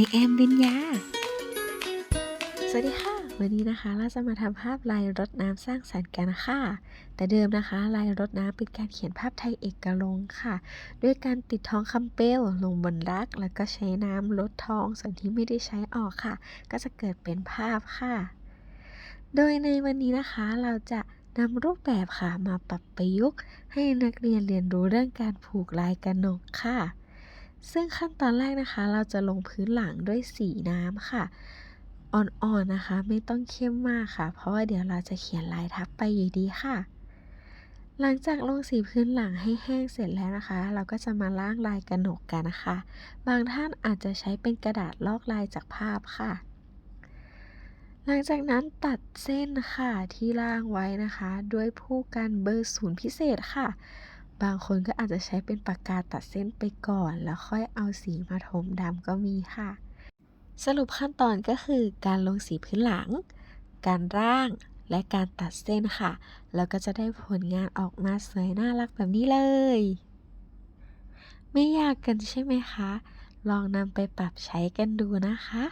I am บิญญา สวัสดีค่ะ วันนี้นะคะเราจะมาทำภาพลายรถน้ำสร้างสรรค์กันค่ะ แต่เดิมนะคะ ลายรถน้ำเป็นการเขียนภาพไทยเอกลงค์ค่ะ ด้วยการติดทองคำเปลวลงบนรัก แล้วก็ใช้น้ำลดทองส่วนที่ไม่ได้ใช้ออกค่ะ ก็จะเกิดเป็นภาพค่ะ โดยในวันนี้นะคะเราจะนำรูปแบบค่ะมาปรับประยุกต์ ให้นักเรียนเรียนรู้เรื่องการผูกลายกระหนกค่ะ ซึ่งขั้นตอนแรกนะคะ เราจะลงพื้นหลังด้วยสีน้ำค่ะ อ่อนๆนะคะ ไม่ต้องเข้มมากค่ะ เพราะว่าเดี๋ยวเราจะเขียนลายทับไปอยู่ดีค่ะ หลังจากลงสีพื้นหลังให้แห้งเสร็จแล้วนะคะ เราก็จะมาล่างลายกระหนกกันนะคะ บางท่านอาจจะใช้เป็นกระดาษลอกลายจากภาพค่ะหลังจากนั้นตัดเส้นค่ะที่ล่างไว้นะคะ ด้วยผู้กันเบอร์ศูนย์พิเศษค่ะ บางคนก็อาจจะใช้เป็นปากกาตัดเส้นไปก่อน แล้วค่อยเอาสีมาถมดำก็มีค่ะ สรุปขั้นตอนก็คือการลงสีพื้นหลัง การร่างและการตัดเส้นค่ะ แล้วก็จะได้ผลงานออกมาสวยน่ารักแบบนี้เลย ไม่ยากกันใช่ไหมคะ ลองนำไปปรับใช้กันดูนะคะ